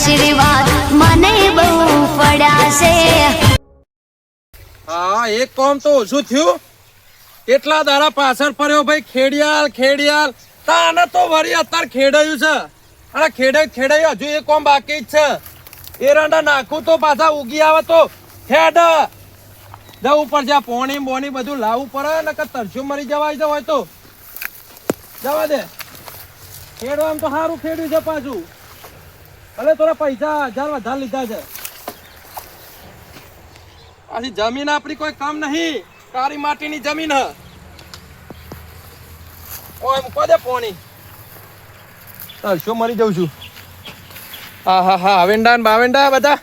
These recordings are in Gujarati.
આશીર્વાદ મને બહુ પડ્યા હા, એક કોમ તો ઓછું થયું. એટલા દાડા પાછળ ફર્યો ભાઈ? ખેડિયાલ ખેડિયાલ. તાને તો વરી અત્યારે ખેડાયું છે. અને ખેડાયું ખેડાયું હજુ એક કોમ બાકી જ છે. એરંડા નાખું તો પાછા ઉગી આવે તો ખેડ જવું પડશે આ પોણી બોણી બધું લાવવું પડે ને કે તરસ્યું મરી જવાય હોય તો. જવા દે. ખેડવા તો સારું ખેડ્યું છે પાછું. ભલે થોડા પૈસા હજાર વધારે લીધા છે. આથી જમીન આપણી કોઈ કામ નહીં. કાળી માટીની જમીન હ. ઓય મૂકો દે પોણી. શું મરી જઉં છું? હા હા હા આવેંડા ને બાવેંડા બધા.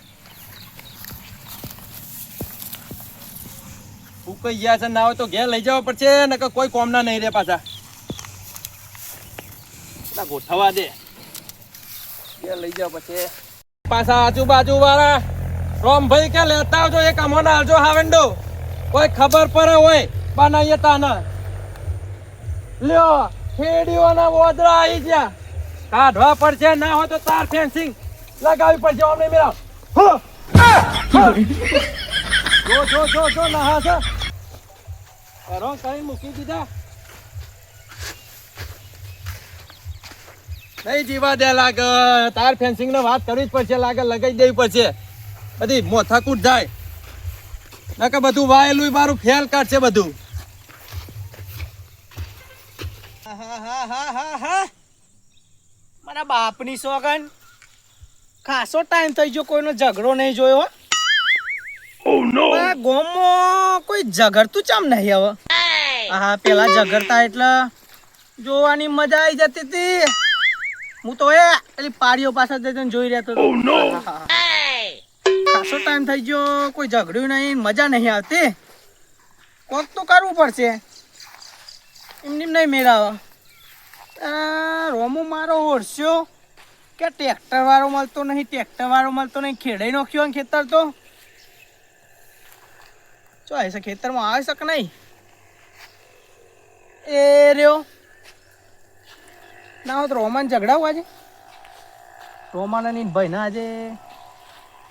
ઉકઈ ગયા છે ના હોય તો ઘેર લઈ જવા પડશે ને કોઈ કોમના નહીં રે પાછા. ગોઠવા દે. પછી. આજુબાજુ વાળા, રોમભાઈ કે લેતા આવજો, એક અમોને આવજો હાવેન્ડો કોઈ ખબર પડે હોય, બનાવીએ તાના. લ્યો, ખેડીઓના વોદરા આવી ગયા. કાઢવા પડશે, ના હોય તો તાર ફેન્સિંગ લગાવી પડશે અમને મેરા! જો જો જો જો, નહા છે. હેરો કરીને મૂકી દીધા. નહીં જીવા દે લાગે? તાર ફેન્સિંગ ને વાત કરવી જ પડશે લાગે લગાઈ દેવી પડશે. બધી મોથાકૂટ જાય. નકર બધું વાયેલું મારું ફેલ કાઢશે બધું. મારા બાપની સોગન ખાસો ટાઈમ થઈ ગયો કોઈનો ઝઘડો નહીં જોયો. ગોમો મારા ગામમાં કોઈ ઝઘડતું ચમ નહીં હવે. હા પેલા ઝઘડતા એટલે જોવાની મજા આવી જતી હતી. હું તો એ પેલી પાડીઓ પાછળ જઈને જોઈ રહ્યો હતો. ખાસો ટાઈમ થઈ ગયો. કોઈ ઝઘડ્યું નહીં મજા નહીં આવતી. કોક તો કરવું પડશે. એમની નહીં મેળાવો. રોમો મારો ઓળશ્યો કે ટ્રેક્ટર વાળો મળતો નહીં ટ્રેક્ટર વાળો મળતો નહીં ખેડાઈ નાખ્યો ખેતર તો? ચો આવી ખેતરમાં આવી શકે નહીં? એ રહ્યો. ના હોય તો રોમાન ઝઘડાવું આજે? રોમાન અને ભાઈ ના આજે.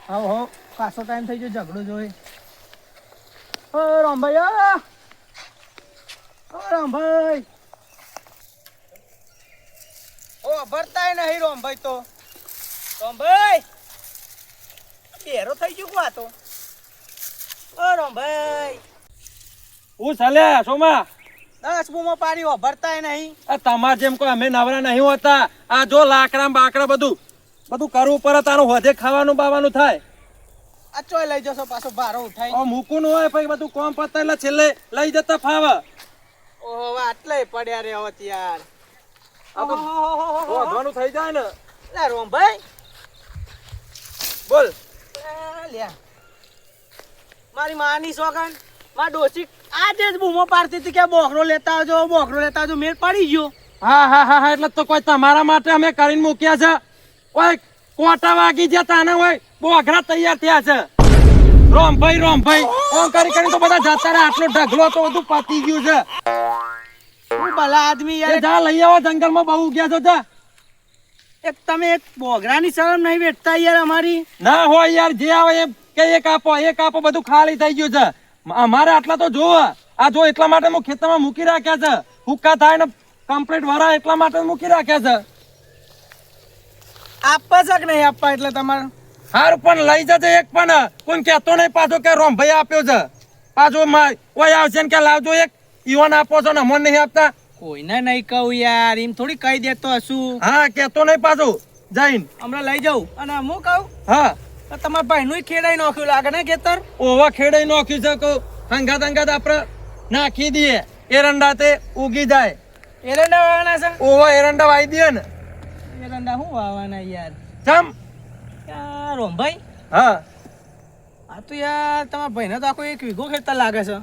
હો હો ખાસો ટાઈમ થઈ ગયો ઝઘડો જોઈ ઓ રામભાઈ આ! ઓ રામભાઈ! ઓ ભરતાય નહીં રોમભાઈ તો. રોમભાઈ! બેરો થઈ ગયો કો આ તો. ઓ રોમભાઈ! હું ચાલે સોમા? દસ બૂમો પાડી ભરતાય નહીં. આ તમાર જેમ કોઈ અમે નવરા નહીં હોતા. આ જો લાકડા બાકડા બધું બધું કરવું પડે તારું વધે ખાવાનું બાવાનું થાય. આ ચોય લઈ જશો પાછો ભારો ઉઠાઈ મૂકું હોય પછી બધું કોમ પતા એટલે છેલ્લે લઈ જતા ફાવે. ઓહો આટલે પડ્યા રે હવે યાર રોધવાનું થઈ જાય ને. લે રોમભાઈ. બોલ. લ્યા. મારી માની સોગનમાં ડોસી આજે જ બૂમો પાડતી હતી કે બોકરો લેતા આવજો બોકરો લેતા આવજો મેળ પડી ગયો. હા હા હા હા એટલે તો કોઈ તમારા માટે અમે કરીને મૂક્યા છે. ઓય કોટા વાગી ગયા તાને હોય બોઘરા તૈયાર થયા છે. રોમભાઈ રોમભાઈ ફોન કરી કરીને તો બધા જતા રહ્યા આટલો ઢગલો તો બધું પતી ગયું છે. હું ભલા આદમી યાર? જા લઈ આવો જંગલમાં બહુ ગયા છો જા. એક તમે એક બોઘરાની શરમ નહીં વેઠતા યાર અમારી. ના હોય યાર જે આવે એ કે એક આપો એક આપો બધું ખાલી થઈ ગયું છે. અમારે આટલા તો જોવા આ જો એટલા માટે હું ખેતરમાં મૂકી રાખ્યા છે. હુક્કા થાય ને કમ્પ્લીટ વરા એટલા માટે મૂકી રાખ્યા છે. આપવા છે કે નહીં આપવા? એટલે તમારે હારું પણ લઈ જજે એક પણ. કોઈ કહેતો નહીં પાછો કે રોમ ભાઈ આપ્યો છે. પાછો કોઈ આવશે ને કે લાવજો એક. ઈવન આપો છો ને મન નહીં આપતા. કોઈને નહીં કહું યાર એમ થોડી કહી દેતો હશું. હા કહેતો નહીં પાછો. જઈને. હમણાં લઈ જાઉં. અને હું કહું? હા. તમારા ભાઈનું ખેડાઈ નાખ્યું. લાગે ને ખેતર? ઓવા ખેડાઈ નાખ્યું છે કહું. હંગાત હંગાત આપણે નાખી દઈએ. એરંડા તે ઉગી જાય. એરંડા વાવવાના છે? ઓવા એરંડા વાવી દઈએ ને. એરંડા શું વાવવાના યાર? ચમ? યાર ભાઈ હા. આ તો યાર તમારા ભાઈને તો આખો એક વીઘો ખેતર લાગે છે.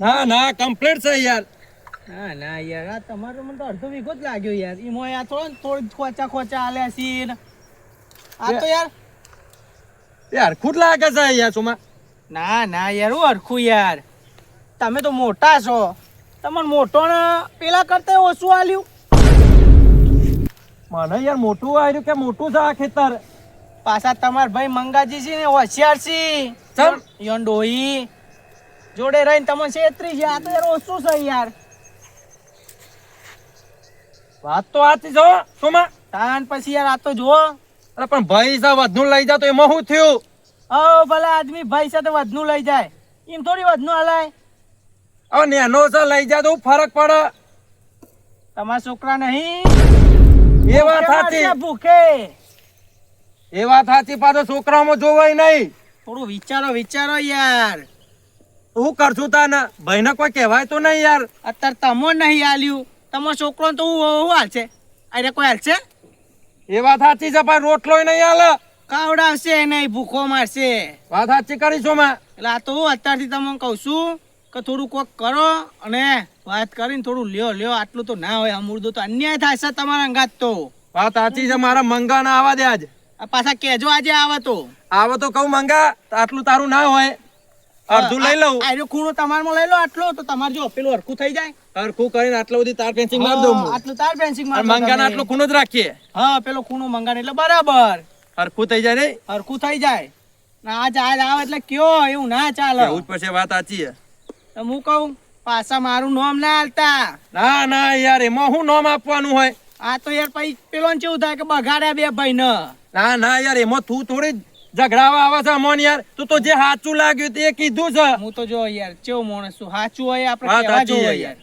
ના ના કમ્પ્લીટ છે યાર. હા ના યાર આ તમારો મને તો અડધો વીઘો જ લાગ્યો યાર. એમાં યાર થોડો થોડી ખોચા ખોચા આલ્યા છે ને. આ તો યાર. યાર ખુદ કે છે યાર સુમા ના ના યાર હું હરખું યાર. તમે તો મોટા છો. તમને મોટો ને પેલા કરતા ઓછું આલ્યું. મને યાર મોટું આવ્યું કે મોટું છે આ ખેતર? પાછા તમાર ભાઈ મંગાજી છે ને હોશિયાર છે. ચમ. યોન ડોહી. જોડે રહીને તમને છેતરી છે. આ તો યાર ઓછું છે યાર. વાત તો આતી જો સોમા તાન પછી યાર આ તો જુઓ. અરે પણ ભાઈ છે વધનું લઈ જા તો એમાં શું થયું? ઓ ભલા આદમી ભાઈ સાથે વધનું લઈ જાય. એમ થોડી વધનું હલાય. હવે નેનો છે લઈ જા તો ફરક પડે. તમારા છોકરા નહીં. એ વાત સાચી. ભૂખે. એ વાત સાચી પાછો છોકરામાં જોવાય નહીં. થોડું વિચારો વિચારો યાર. હું કરશું તાને? ભાઈને કોઈ કહેવાય તો નહીં યાર. અત્યારે તમો નહીં આલ્યું તમારો છોકરો તો હું હું હાલશે? અરે કોઈ હાલશે? એ વાત સાચી છે પણ રોટલો નહીં હાલે. કાવડાવશે નહીં ભૂખો મારશે. વાત સાચી કરી માં. એટલે આ તો હું અત્યારથી તમને કહું છું કે થોડું કોક કરો અને વાત કરીને થોડું લ્યો લ્યો આટલું તો ના હોય અમૂર્દો તો અન્યાય થાય છે તમારા અંગાત તો. વાત સાચી છે મારા મંગા ના આવા દે આજ. પાછા કેજો આજે આવે તો. આવે તો કહું મંગા આટલું તારું ના હોય. અડધું લઈ લઉં. આયો ખૂણો તમારમાં લઈ લો આટલો તો તમારે જો પેલું હરખું થઈ જાય. હરખું કરીને આટલો બધી તાર ફેન્સિંગ મારી દઉં આટલું તાર ફેન્સિંગ અને મંગાને આટલો ખૂણો જ રાખીએ. હા પેલો ખૂણો મંગાને એટલે બરાબર. હરખું થઈ જાય નહીં હરખું થઈ જાય. ના આજ આવે એટલે કયો એવું ના ચાલે. એવું જ પછી વાત સાચી તો હું કહું પાછા મારું નામ ના હાલતા ના ના યાર એમાં હું નામ આપવાનું હોય? આ તો યાર પછી પેલો ને કેવું થાય કે બગાડ્યા બે ભાઈ ના ના યાર એમાં તું થોડી ઝઘડાવા આવે છે મોન યાર. તું તો જે સાચું લાગ્યું તે કીધું છે. હું તો જો યાર કેવું માણસ છું. સાચું હોય આપણે કહેવા હોય યાર.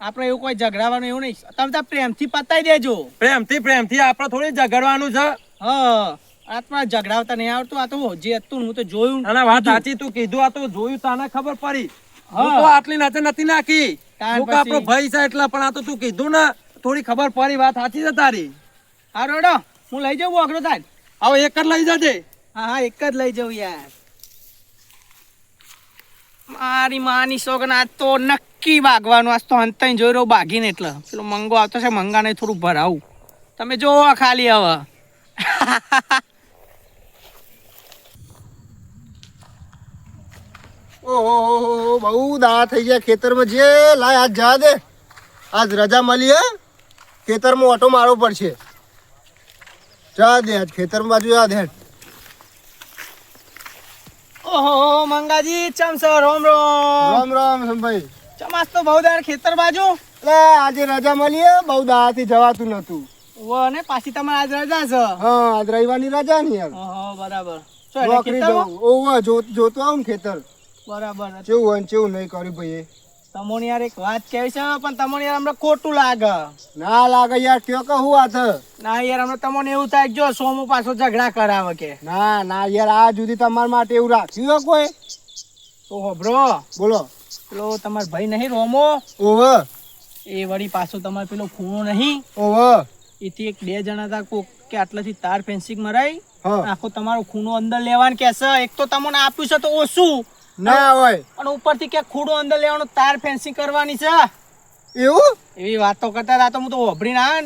આપણે એવું કોઈ ઝઘડાવાનું એવું નહીં. તમે તો પ્રેમથી પતાવી દેજો. પ્રેમથી પ્રેમથી આપણે થોડી ઝઘડવાનું છે. હા આત્મા ઝઘડાવતા નહીં આવડતું. આ તો જે હતું હું તો જોયું અને વાત સાચી તું કીધું આ તો જોયું તને ખબર પડી. હું. તો આટલી નજર નથી નાખી. હું આપણો? ભાઈ છે એટલે પણ આ તો તું કીધું ને થોડી ખબર પડી વાત સાચી છે તારી. હા રોડો હું લઈ જાઉં અઘરો થાય. હવે એક જ લઈ જજે. હા હા, એક જ લઈ જાઉં યાર. મારી માની સોગન આજ તો નક્કી ભાગવાનું આજ તો અંત જોઈ રહ્યો ભાગીને એટલે. પેલો મંગો આવતો છે, મંગાને થોડું ભરાવું. તમે જોવો ખાલી હવે. ઓહો બહુ દા થઈ ગયા ખેતરમાં જે. લાય, આજ જા દે. આજ રજા મળી, હે. ખેતરમાં ઓટો મારવો પડશે. જા દે, આજ ખેતરમાં બાજુ જા દે. ઓહો મંગાજી ચમ સર રોમ રોમ. રામ રામ સંભાઈ. ચમાસ તો બહુ દાડ ખેતર બાજુ. એટલે આજે રજા મળીએ. બહુ દાથી જવાતું નતું ઓ અને પાછી તમારે આજ રજા છે? હા આજ રવિવારની રજા ની યાર ઓહો બરાબર. ચો એટલે નોકરી ખેતરમાં? જવું. ઓવા જો- જોતો આવું ખેતર. બરાબર. કેવું હોય ને કેવું નહીં કર્યું ભાઈ તમને યાર એક વાત કહેવી છે પણ તમને યાર હમણાં ખોટું લાગે. ના લાગે યાર કયો કે હું વાત? ના યાર હમણાં તમને એવું થાય જો સોમુ પાછો ઝઘડા કરાવે કે. ના ના યાર આ જુદી તમારા માટે એવું રાખ્યું હે કોઈ? તો બ્રો. બોલો. પેલો તમારો ભાઈ નહીં રોમો? ઓહો એ વળી પાછો તમારે પેલો ખૂણો નહીં. ઓહો એથી એક બે જણા હતા કોક કે આટલાથી તાર ફેન્સિંગ મરાઈ હા. આખો તમારો ખૂણો અંદર લેવાનું કહેશે. એક તો તમને આપ્યું છે તો ઓછું. ના હોય. અને ઉપરથી કે ખૂડો અંદર લેવાનો તાર ફેન્સિંગ કરવાની છે. એવું? એવી વાતો કરતા હતા હું તો હોભળીને ના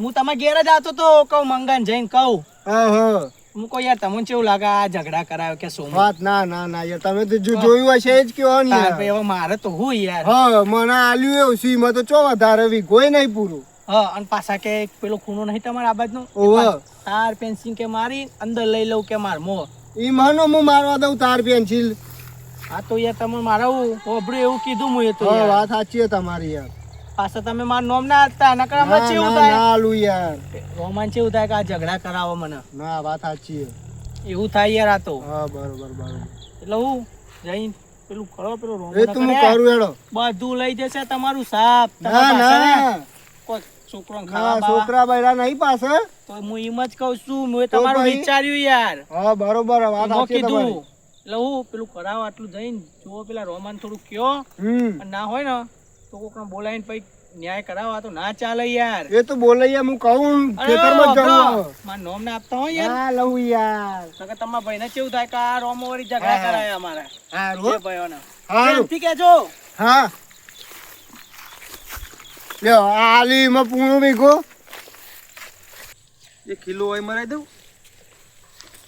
હું તમારા ઘેર જ આવતો તો કહું મંગન જઈને કહું. હા કહું યાર તમને કેવું લાગે? આ ઝઘડા કરાયો કે શું? વાત ના ના ના યાર તમે તો જો- જોયું હશે જ કયો ને યાર. એવો મારે તો હું યાર. હા મને આલ્યું એવું સીમાં તો ચો વધારે વીઘોય નહીં પૂરું. હા અને પાછા કે પેલો ખૂણો નહીં તમારા આ બાજુ. તાર પેન્સિલ કે મારી અંદર લઈ લઉં કે માર મો? ઈ માનો હું મારવા દઉં તાર પેન્સિલ. આ તો યાર તમે મારા હોભળ્યું એવું કીધું હું એ તો હા વાત સાચી છે તમારી યાર. પાછા તમે મારું નામ ના આપતા નકર હમણાં ચેવું થાય. ના આલું યાર. રોમાન ચેવું થાય કે આ ઝઘડા કરાવો મને. ના વાત સાચી છે. એવું થાય યાર આ તો. હા બરોબર બરોબર. એટલે હું જઈને પેલું કરો પેલું રોમાન એ તો હું કરું હેડો. બધું લઈ જશે તમારું સાપ. ના ને. છોકરો ખાવા છોકરા બૈરા નહીં પાસે તો હું એમ જ કહું છું મેં તમારું વિચાર્યું યાર. હા બરોબર વાત સાચી કીધું. તમારી. એટલે હું પેલું કરાવ આટલું જઈને જો પેલા રોમાન થોડું કયો. ના હોય ને તો કોકને બોલાવીને પછી ન્યાય કરાવવા તો ના ચાલે યાર. એ તો બોલે યાર હું કહું ખેતરમાં. જવું મારું નામ ના આપતા હોય યાર. હા લઉં યાર. નકર તમારા ભાઈને કેવું થાય કે આ રોમો વાળી ઝઘડા. કરાય અમારા. હો. ભાઈઓને. હા થી કેજો હા. લ્યો આ આલીમાં પૂણો મેકો એ કિલો હોય મરાઈ દઉં.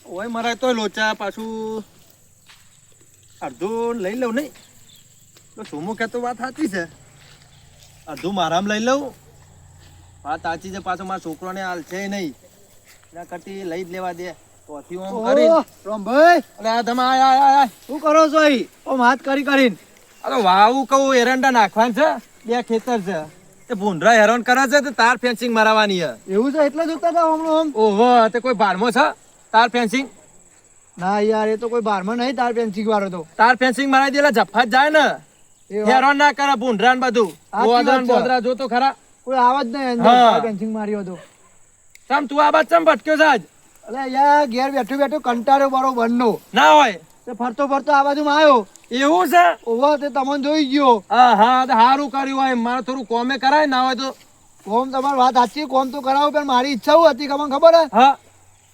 હોય મરાય તો લોચા પાછું અડધું લઈ લઉં નહીં. તો સોમુ કે તો વાત સાચી છે. અડધું મારામાં લઈ લઉં. વાત સાચી છે પાછો મારા છોકરોને હાલ છે નહીં. એના કરતી લઈ જ લેવા દે. તોથી ઓમ કરી ઓહ, રામભાઈ. આ તમે આય આય આય. આય શું કરો છો અહીં? ઓમ હાથ કરી કરીને. અરે વાવું કહું એરંડા નાખવાનું છે. બે ખેતર છે. તે ભૂંડરા હેરાન કરે છે તે તાર ફેન્સિંગ મરાવવાની છે. એવું છે એટલે જોતા હતા હમણાં ઓહો તે કોઈ બારમો છે? તાર ફેન્સિંગ ના યાર એ તો કોઈ બારમાં નહીં તાર ફેન્સિંગ વાળો તો. તાર ફેન્સિંગ મારા દેલા જફા જાય ને. હેરોન ના કરે ભૂંડરાન બધું. સાચી વાત ગોદરા ને છે. બોદરા જો તો ખરા. કોઈ આવાજ નહીં અંદર ફેન્સિંગ માર્યો હતો તમ તું આ બાદ ચમ ભટક્યો સાજ અલે યાર ઘેર બેઠો બેઠો કંટાળ્યો બરોબર બનનો ના હોય. તે ફરતો ફરતો આ બાજુમાં આવ્યો. એવું છે? ઓવા તે તમને જોઈ ગયો. હા હા તો સારું કર્યું હોય મારે થોડું કોમે કરાય ના હોય તો. કોમ તમારી વાત સાચી કોમ તો કરાવો પણ મારી ઈચ્છા હતી તમને ખબર હે? હા.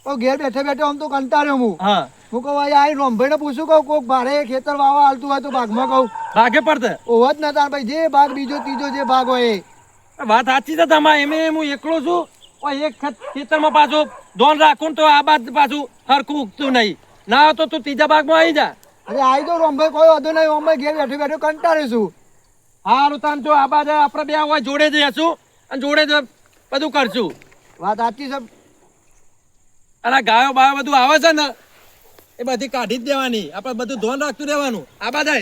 તો ઘેર બેઠે બેઠે આમ તો કંટાળ્યો હું. હા. હું કહું ભાઈ આ રોમભાઈને પૂછું કહું કોક ભાડે ખેતર વાવા હાલતું હોય તો ભાગમાં કહું. ભાગે પડતે? ઓવ જ તાર ભાઈ જે ભાગ બીજો ત્રીજો જે ભાગ હોય એ. વાત સાચી છે તમારે એમે હું એકલો છું. ઓય એક ખેતરમાં પાછું ધોન રાખું ને તો આ બાદ પાછું હરખું ઉગતું નહીં. ના તો તું ત્રીજા ભાગમાં આવી જા. અરે આવી તો રોમભાઈ કોઈ વધુ નહીં રોમભાઈ ઘેર બેઠો બેઠો કંટાળીશું છું. હારું તાન જો આ બાદ આપણે બે હોય જોડે જઈશું અને જોડે જ બધું કરશું. વાત સાચી છે. અને ગાયો બાયો બધું આવે છે ને એ બધી કાઢી જ દેવાની. આપણે બધું ધોન રાખતું રહેવાનું. આ બધા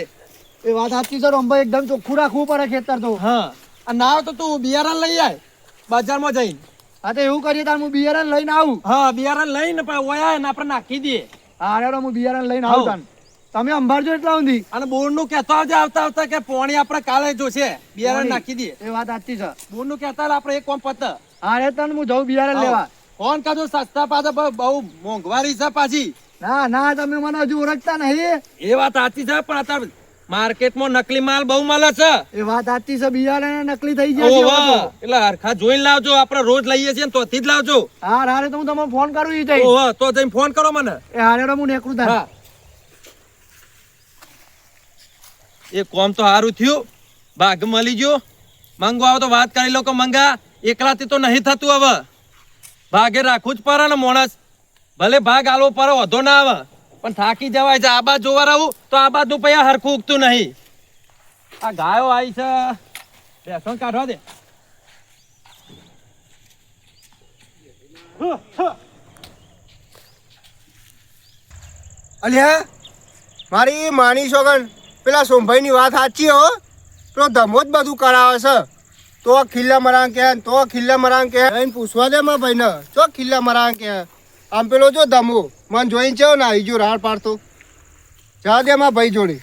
એ વાત સાચી છે રોમભાઈ. એકદમ ચોખ્ખું રાખવું પડે ખેતર તો. હા. અને ના તો તું બિયારણ લઈ આય બજારમાં જઈને. હા તો એવું કરીએ તાર હું બિયારણ લઈને આવું. હા બિયારણ લઈને પણ ઓયા ને આપણે નાખી દઈએ. હા અરે હું બિયારણ લઈને આવું તાન. તમે અંભારજો એટલા સુધી. અને બોરનું કહેતો આવજે આવતા આવતા કે પોણી આપણે કાલે જોશે બિયારણ નાખી દઈએ. એ વાત સાચી છે. બોરનું કહેતા આપણે એક કોમ પત. હા રે તને હું જઉં બિયારણ લેવા. ફોન કાઢો સસ્તા પાછા બહુ- મોંઘવારી છે પાછી? ના ના તમે મને હજુ ઓળખતા નહીં. એ વાત સાચી છે પણ અત્યારે માર્કેટમાં નકલી માલ બહુ મળે છે. એ વાત સાચી છે બિયારણ નકલી થઈ જાય છે તો. એટલે હરખા જોઈને લાવજો આપણે રોજ લઈએ છીએ તો થી જ લાવજો. હા હારે તો હું તમને ફોન કરું ઈ જઈ ઓહો તો જઈને ફોન કરો મને. એ હારે તો હું નીકળું તાન. હા. એ કોમ તો સારું થયું. ભાગ મળી ગયો. મંગો આવો તો વાત કરી લો કે મંગા. એકલાથી તો નહીં થતું હવે. ભાગે રાખવું જ પડે ને માણસ. ભલે ભાગ આલવો પડે, વધો ના આવે. પણ થાકી જવાય છે, આ બાદ જોવા રહું, તો આ બાદનું પૈયા હરખું ઉગતું નહીં. આ ગાયો આવી છે. બેસો કાઢવા દે. અલ્યા, મારી માની સોગન, પેલા સોમભાઈની વાત સાચી હો. પેલો ધમો જ બધું કરાવે છે. તો ખિલ્લા મરાંગ કે તો ખિલ્લા મરાંગ કે એને પૂછવા દે મારા ભાઈને. ચો ખિલ્લા મરાંગ કે આમ પેલો જો ધમો. મન જોઈને છે ના આવી જો રાડ પાડતો. જા દે મારા ભાઈ જોડે.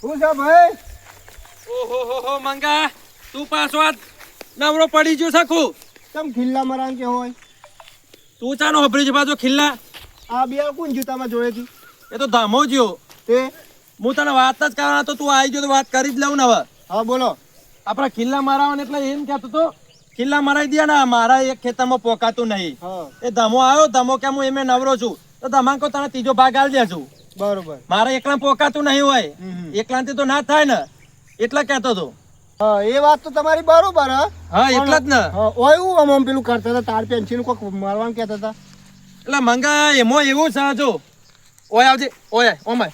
શું છે ભાઈ? ઓહો હો હો મંગા. તું પાછો આ નવરો પડી ગયો સખું કેમ ખિલ્લા મરાંગ કે હોય? તું ચાનો હબરી જ પાછો ખિલ્લા? આ બે કોણ જૂતામાં જોયેથી એ તો ધામો જ્યો તે? હું તને વાત જ કરવાનો તો તું આવી ગયો તો વાત કરી જ લઉં ને હવે. હા બોલો. આપણા કિલ્લા મારાવાને એટલે એમ કહેતો તો કિલ્લા મરાઈ દે ને મારા એક ખેતરમાં પોકાતું નહીં. એ ધમો આવ્યો ધમો કે હું એમે નવરો છું. તો ધમાકો તને ત્રીજો ભાગ આલી દેજો. બરોબર. મારે એકલા પોકાતું નહીં હોય. એકલાથી તો ના થાય ને. એટલે કહેતો તો. હા એ વાત તો તમારી બરોબર હા. હા એટલે જ ને. ઓય આમ આમ પેલું કરતા હતા તાર પેન્સિલ કોક મારવાનું કહેતા હતા. એટલે મંગા એમાં એવું છે જો. ઓય આવજે. ઓય ઓમાય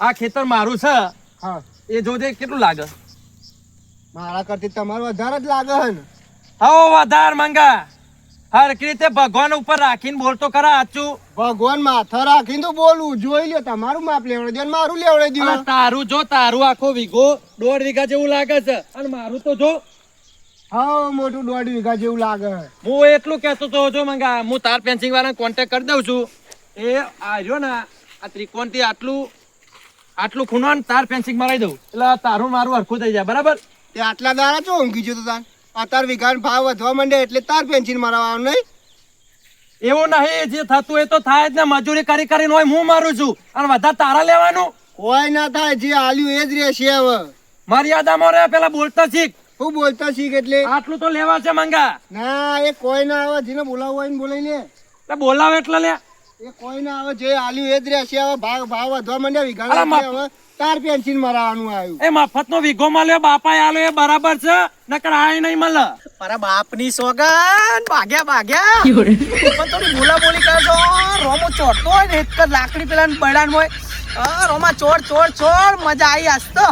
આ ખેતર મારું છે. હા. એ જોજે કેટલું લાગે? મારા કરતી તમારું વધારે જ લાગે હે ને. હો વધાર મંગા. હરક રીતે ભગવાન ઉપર રાખીને બોલતો ખરા આચું ભગવાન માથા રાખીને તો બોલવું જોઈ લ્યો તમારું માપ લેવડે દે મારું લેવડે દે તારું જો તારું આખો વીઘો દોઢ વીઘા જેવું લાગે છે. અને મારું તો જો. હા મોટું દોઢ વીઘા જેવું લાગે હે એટલું કહેતો તો જો મંગા. હું તાર પેન્સિંગ વાળાને કોન્ટેક્ટ કરી દઉં છું. એ આવ્યો ને આ ત્રિકોણથી આટલું આટલું ખૂણો ને તાર ફેન્સિંગ મરાઈ દઉં. એટલે તારું મારું હરખું થઈ જાય બરાબર? તે આટલા દાડા ચો ઊંઘી જતો તાર? આ તાર વિઘાન ભાવ વધવા માંડે એટલે તાર પેન્સિલ મારવાનું નહીં? એવું નહીં જે થતું એ તો થાય જ ને મજૂરી કરી કરીને હોય હું મારું છું. અને વધારે તારા લેવાનું? કોઈ ના થાય જે આલ્યું એ જ રહેશે હવે. મર્યાદામાં રે પેલા બોલતા શીખ. હું બોલતા શીખ એટલે? આટલું તો લેવા છે મંગા. ના એ કોઈ ના આવે જેને બોલાવવું હોય ને બોલાવી લે. બોલાવે એટલે લે. એ કોઈ ના આવે જે આલ્યું એ જ રહેશે. હવે ભાવ ભાવ વધવા માંડ્યા વીઘા હવે તાર પેન્સિલ મારવાનું આવ્યું. એ મફત નો વીઘો મળ્યો બાપા આલો એ બરાબર છે નકર આ નહીં મળે. મારા બાપની સોગન ભાગ્યા ભાગ્યા. પણ થોડી બોલા બોલી કરશો રોમો ચોટતો હોય ને એક લાકડી પેલા બળાન હોય. રોમા ચોર ચોર ચોર મજા આવી આજ તો.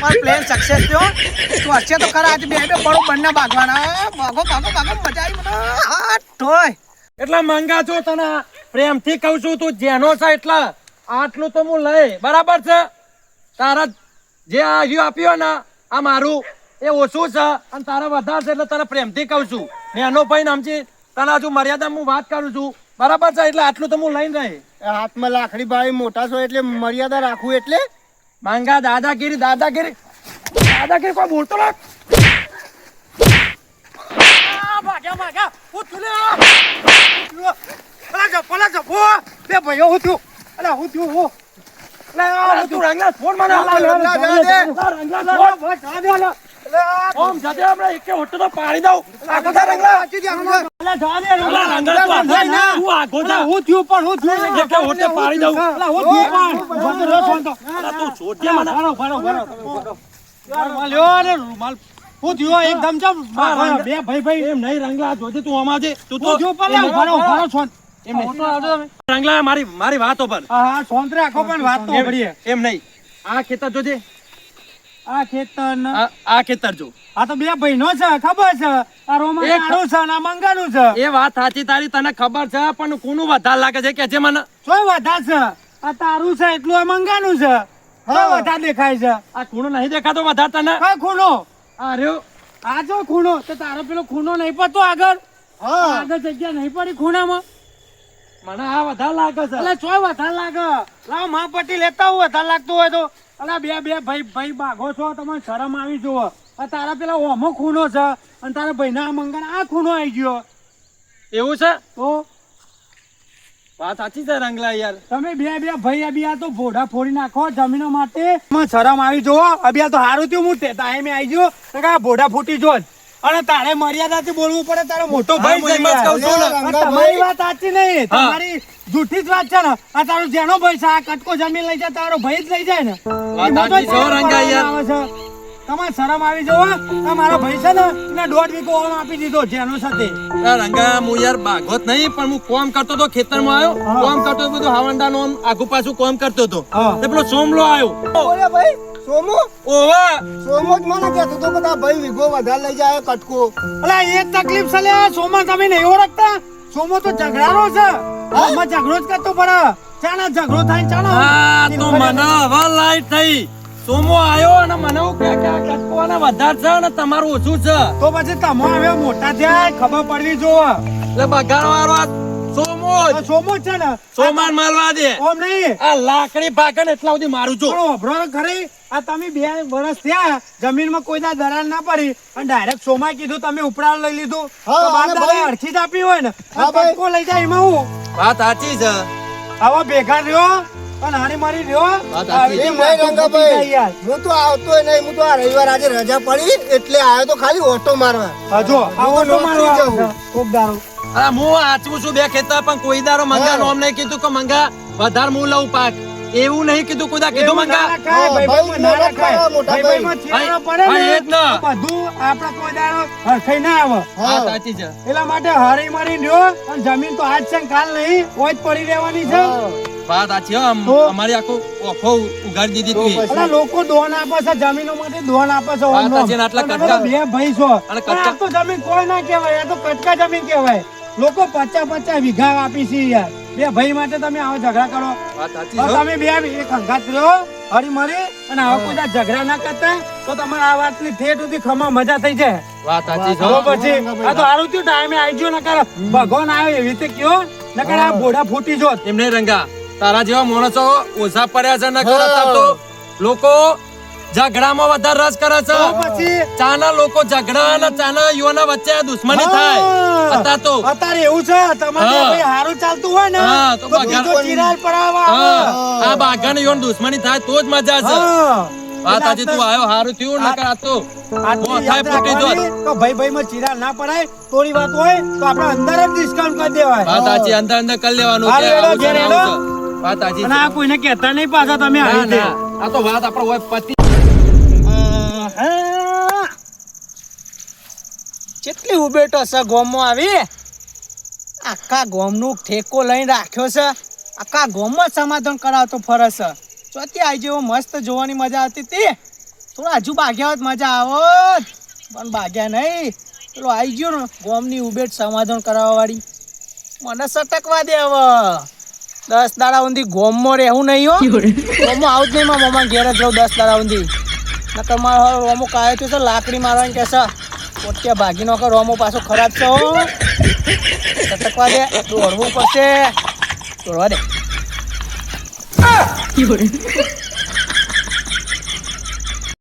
પણ પ્લેન સક્સેસ થયો. તું હશે તો ખરા આજે બે બે પડો બંને ભાગવાના ભાગો ભાગો ભાગો મજા આવી મને. હા ઠોય એટલે મંગા છો તને પ્રેમથી કહું છું તું જેનો છે એટલે આટલું તો હું લઈ. બરાબર છે? તારા જે આ રહ્યું આપ્યો ને આ મારું એ ઓછું છે અને તારા વધારે છે એટલે તને પ્રેમથી કહું છું. નેનો ભાઈ નામજી તને હજુ મર્યાદા હું વાત કરું છું. બરાબર છે? એટલે આટલું તો હું લઈને રહી. હાથમાં લાકડી ભાઈ મોટા છો એટલે મર્યાદા રાખવું એટલે? માંગા દાદાગીરી દાદાગીરી. દાદાગીરી કોઈ બોલતો ના ભાગ્યા ભાગ્યા. હું થયું અલા જપો અલા બે ભાઈઓ હું થયું. અલા હું થયું હું. રૂમાલ. હું થયો એકદમ ચમ બે ભાઈ ભાઈ એમ નહીં રંગલા જોજે તું આમાં જે. તું તો જો પર ઉભારો ઉભારો છો એમ નહીં. રંગલા મારી મારી વાતો પર. હા સોંત રાખો પણ વાત તો સાંભળીએ. એમ નહીં. આ ખેતર જોજે. આ ખેતર આ ખેતર જો. આ તો બે ભાઈનો છે ખબર છે. આ રોમા એક- કાળું છે ના મંગાનું છે. એ વાત સાચી તારી તને ખબર છે પણ કોનું વધારે લાગે છે કે જે મને જો વધારે છે. આ તારું છે એટલું આ મંગાનું છે. વધારે દેખાય છે. આ ખૂણો નહીં દેખાતો વધારે તને? કઈ ખૂણો? રહ્યો આ જો ખૂણો તો તારો પેલો ખૂણો નહીં પડતો આગળ? હા. આગળ જગ્યા નહીં પડી ખૂણામાં? મને આ વધારે લાગે છે. એટલે ચોય વધારે લાગે. લાવમાં પટ્ટી લેતા હોય વધારે લાગતું હોય તો. અલા બે બે ભાઈ ભાઈ બાઘો છો તમને શરમ આવી જુઓ. આ તારા પેલા ઓમો ખૂણો છે અને તારા ભાઈના મંગળ આ ખૂણો આવી ગયો. એવું છે? તો વાત સાચી છે રંગલા યાર. તમે બે બે ભાઈ અભિયા તો ભોડા ફોડી નાખો જમીનો માટે. શરમ આવી જો અભિયા તો સારું થયું હું ટાઈમે આવી ગયો. તો ભોડા ફૂટી જો અને તારે મર્યાદાથી બોલવું પડે તારો મોટો ભાઈ તમારી વાત સાચી નહીં. તમારી જૂઠી જ વાત છે ને. આ તારો જેનો ભાઈ છે આ કટકો જમીન લઈ જાય તારો ભાઈ જ લઈ જાય ને. વાત સાચી છે, રંગા યાર. તમારે શરમ આવી જવો આ મારો ભાઈ છે ને એને દોઢ વીકો ઓમ આપી દીધો જેનો સાથે. રંગા હું યાર ભાગવત નહીં પણ હું કોમ કરતો તો ખેતરમાં આવ્યો. કોમ કરતો બધું હાવંડા નો આગુ પાછું કોમ કરતો તે પેલો સોમલો આવ્યો. ભાઈ સોમુ? ઓવા સોમુ જ મને કહેતો હતો કે ભાઈ વીઘો વધારે લઈ જાય કટકો. અલા એ તકલીફ છે લે સોમા તમે નહીં ઓળખતા? સોમો તો ઝઘડારો છે. આમાં ઝઘડો જ કરતો પડે. ચાના ઝઘડો થાય ચાલો આ તો મને હવે લાઈટ થઈ. સોમો આવ્યો અને મને હું કે કે કટકો અને વધારે છે અને તમારું ઓછું છે. તો પછી તમે હવે મોટા થયા ખબર પડવી જો એટલે બગાડ વાળો આ સોમો સોમો છે ને? સોમાન માલવા દે. ઓમ નહીં. આ લાકડી ભાગણ એટલા સુધી મારું છું. ઓભરો ખરી આ તમે બે વર્ષ થયા જમીનમાં કોઈ ના દરાર ના પડી અને ડાયરેક્ટ સોમા કીધું તમે ઉપડાળ લઈ લીધું. દાદાએ જ આપી હોય ને. હા, આ ભાઈ. કટકો લઈ જાય એમાં હું. વાત સાચી છે. આવા ભેગા રહ્યો. અને હારી મારી રહ્યો? વાત સાચી. આવી એમ રીતે નહીં વાતો પતી જાય રંગાભાઈ યાર. હું તો આવતો નહીં હું તો આ રવિવાર આજે રજા પડી એટલે આવ્યો તો ખાલી ઓટો મારવા. હા, જો આવો તો નોકરી મારવા. જવું. આવે છે, કોક દારૂ. અરે હું આચવું છું બે ખેતર પણ કોઈ દારો મંગા નોમ નહીં કીધું કે મંગા વધારે હું લઉં પાક. એવું નહીં કીધું કોઈ કીધું મંગા. બધું કોઈ દાડો હરખાઈ ના આવે. એટલા માટે હરી મરી રહ્યો અને જમીન તો આજ છે ને કાલ નહીં ઓજ પડી રહેવાની છે. વાત સાચી હો આમ અમારી આખો ઓખો ઉગાડી દીધી તું અલા લોકો દોન આપે છે જમીનો માટે દોન આપે છે ઓન આટલા અને કટકા- બે ભાઈ છો. અને કટકા- તો જમીન કોઈ ના કહેવાય આ તો કટકા જમીન કહેવાય. લોકો પચાસ પચાસ વીઘા આપી છે યાર. બે ભાઈ માટે તમે આવો ઝઘડા કરો. વાત સાચી છે તમે બે એક હંગાત રહ્યો હરી મરી અને હવે કોઈ ઝઘડા ના કરતા તો તમારે આ વાતની ઠેઠ સુધી ખમા મજા થઈ જાય. વાત સાચી છે તો પછી આ તો હારું થયું ટાઈમે આવી ગયો નકર ભગવાન આવ્યો એવી રીતે કયો નકર આ બોડા ફૂટી જોત. એમ નહીં રંગા. તારા જેવા માણસો ઓછા પડ્યા છે ને. તો લોકો ઝઘડામાં વધારે રસ કરે છે. પછી? ચાના લોકો ઝઘડા અને ચાના યુવાના વચ્ચે દુશ્મની થાય. અત્યારે તો અત્યારે એવું છે? તમારે. ભાઈ હારું ચાલતું હોય ને? તો બીજો ચિરાગ પડાવવા આ બાગાને યુવાન દુશ્મની થાય તો જ મજા છે. વાત આજે તું આવ્યો હારું થયું ને આ તો થાય ફૂટી દો તો ભાઈ ભાઈ માં ચિરાલ ના પડાય. તોરી વાત હોય તો આપણે અંદર જ ડિસ્કાઉન્ટ કરી દેવાય. વાત આજે અંદર અંદર કરી લેવાનું કે વાત સાચી અને આ કોઈને કહેતા નહીં પાછા તમે ના, આવી રીતે. ના. આ તો વાત આપણે હોય પતિ કેટલી ઉબેટો છે ગોમમાં આવી? આખા ગોમનું ઠેકો લઈને રાખ્યો છે. આખા ગોમમાં સમાધાન કરાવતો ફરે છે. ચોથી આવી જેવો મસ્ત જોવાની મજા આવતી હતી. થોડા હજુ ભાગ્યા હોત મજા આવો પણ ભાગ્યા નહીં. પેલો આવી ગયો ને ગોમની ઉબેટ સમાધાન કરાવવા વાળી મને સટકવા દે હવે. દસ દાડા સુધી ગોમમાં રહેવું નહીં હો. ગોમમાં આવું જ નહીં મારા મમ્મા ઘેર જ રહું દસ દાડા સુધી. નકર મારો રોમો કાયો તો છે લાકડી મારવાની કહેશે પોતે ભાગી નોકર રોમો પાછો ખરાબ છે હો. સટકવા દે દોડવું પડશે. દોડવા દે.